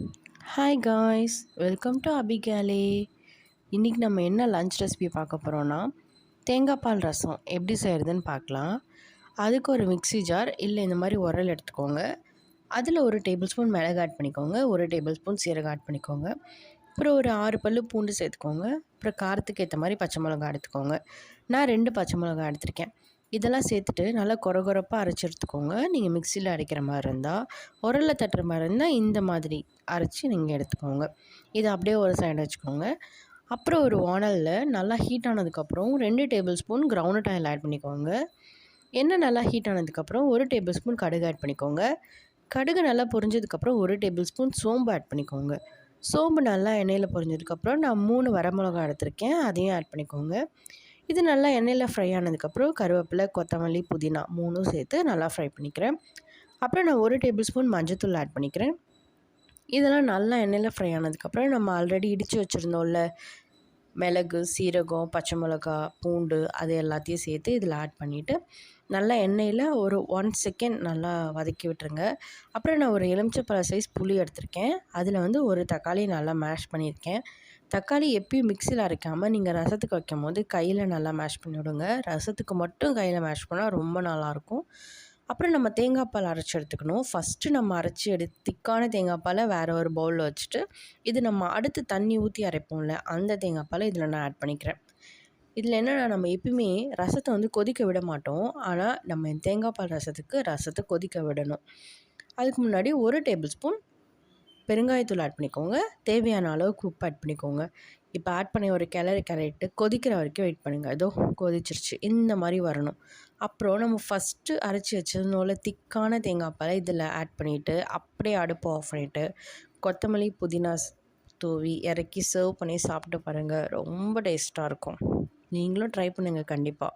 Hi guys welcome to அபிகாலே இன்றைக்கி நம்ம என்ன லஞ்ச் ரெசிபி பார்க்க போகிறோன்னா தேங்காய் பால் ரசம் எப்படி செய்கிறதுன்னு பார்க்கலாம். அதுக்கு ஒரு மிக்ஸி ஜார் இல்லை இந்த மாதிரி உரல் எடுத்துக்கோங்க. அதில் ஒரு டேபிள் ஸ்பூன் மிளகு ஆட் பண்ணிக்கோங்க ஒரு டேபிள் ஸ்பூன் சீரகம் ஆட் பண்ணிக்கோங்க. அப்புறம் ஒரு ஆறு பல்லு பூண்டு சேர்த்துக்கோங்க. அப்புறம் காரத்துக்கு ஏற்ற மாதிரி பச்சை மிளகா எடுத்துக்கோங்க. நான் ரெண்டு பச்சை மிளகா எடுத்திருக்கேன். இதெல்லாம் சேர்த்துட்டு நல்லா கொரகொரப்பாக அரைச்சி எடுத்துக்கோங்க நீங்கள் மிக்சியில் அரைக்கிற மாதிரி இருந்தால் உரலில் தட்டுற மாதிரி இருந்தால் இந்த மாதிரி அரைச்சி நீங்கள் எடுத்துக்கோங்க. இதை அப்படியே ஒரு சைடு வச்சுக்கோங்க. அப்புறம் ஒரு வானலில் நல்லா ஹீட் ஆனதுக்கப்புறம் ரெண்டு tablespoon ground oil add பண்ணிக்கோங்க. எண்ணெய் நல்லா ஹீட் ஆனதுக்கப்புறம் ஒரு டேபிள் ஸ்பூன் கடுகு ஆட் பண்ணிக்கோங்க. கடுகு நல்லா பொரிஞ்சதுக்கப்புறம் ஒரு டேபிள் ஸ்பூன் சோம்பு ஆட் பண்ணிக்கோங்க. சோம்பு நல்லா எண்ணெயில் பொரிஞ்சதுக்கப்புறம் நான் மூணு வரமிளகா எடுத்திருக்கேன். அதையும் ஆட் பண்ணிக்கோங்க. இது நல்லா எண்ணெயில் ஃப்ரை ஆனதுக்கப்புறம் கருவேப்பிலை கொத்தமல்லி புதினா மூணும் சேர்த்து நல்லா ஃப்ரை பண்ணிக்கிறேன். அப்புறம் நான் ஒரு டேபிள் ஸ்பூன் மஞ்சத்தூள் ஆட் பண்ணிக்கிறேன். இதெல்லாம் நல்லா எண்ணெயில் ஃப்ரை ஆனதுக்கப்புறம் நம்ம ஆல்ரெடி இடித்து வச்சுருந்தோம்ல மிளகு சீரகம் பச்சை மிளகா பூண்டு அது எல்லாத்தையும் சேர்த்து இதில் ஆட் பண்ணிவிட்டு நல்லா எண்ணெயில் ஒரு ஒன் செகண்ட் நல்லா வதக்கி விட்டுருங்க. அப்புறம் நான் ஒரு எலுமிச்சப்பழ சைஸ் புளி எடுத்திருக்கேன். அதில் வந்து ஒரு தக்காளி நல்லா மேஷ் பண்ணியிருக்கேன். தக்காளி எப்பயும் மிக்சியில் அரைக்காமல் நீங்கள் ரசத்துக்கு வைக்கும் போது கையில் நல்லா மேஷ் பண்ணி விடுங்க. ரசத்துக்கு மட்டும் கையில் மேஷ் பண்ணால் ரொம்ப நல்லாயிருக்கும் அப்புறம் நம்ம தேங்காய் பால் அரைச்சி எடுத்துக்கணும். ஃபஸ்ட்டு நம்ம அரைச்சி எடுத்து திக்கான தேங்காய் பாலை வேறு ஒரு பவுலில் வச்சுட்டு இது நம்ம அடுத்து தண்ணி ஊற்றி அரைப்போம்ல அந்த தேங்காய் பாலை இதில் நான் ஆட் பண்ணிக்கிறேன். இதில் என்னென்னா நம்ம எப்பயுமே ரசத்தை வந்து கொதிக்க விட மாட்டோம். ஆனால் நம்ம தேங்காய் பால் ரசத்துக்கு ரசத்தை கொதிக்க விடணும். அதுக்கு முன்னாடி ஒரு டேபிள் ஸ்பூன் பெருங்காயத்தூள் ஆட் பண்ணிக்கோங்க. தேவையான அளவுக்கு உப்பு ஆட் பண்ணிக்கோங்க. இப்போ ஆட் பண்ணி ஒரு கிளறி கிளறிட்டு கொதிக்கிற வரைக்கும் வெயிட் பண்ணுங்கள் ஏதோ கொதிச்சிருச்சு. இந்த மாதிரி வரணும். அப்புறம் நம்ம ஃபஸ்ட்டு அரைச்சி வச்சதுனால திக்கான தேங்காய் பாலை இதில் ஆட் பண்ணிவிட்டு அப்படியே அடுப்பு ஆஃப் பண்ணிவிட்டு கொத்தமல்லி புதினா தூவி இறக்கி சர்வ் பண்ணி சாப்பிட்டு பாருங்கள் ரொம்ப டேஸ்ட்டாக இருக்கும். நீங்களும் ட்ரை பண்ணுங்கள் கண்டிப்பாக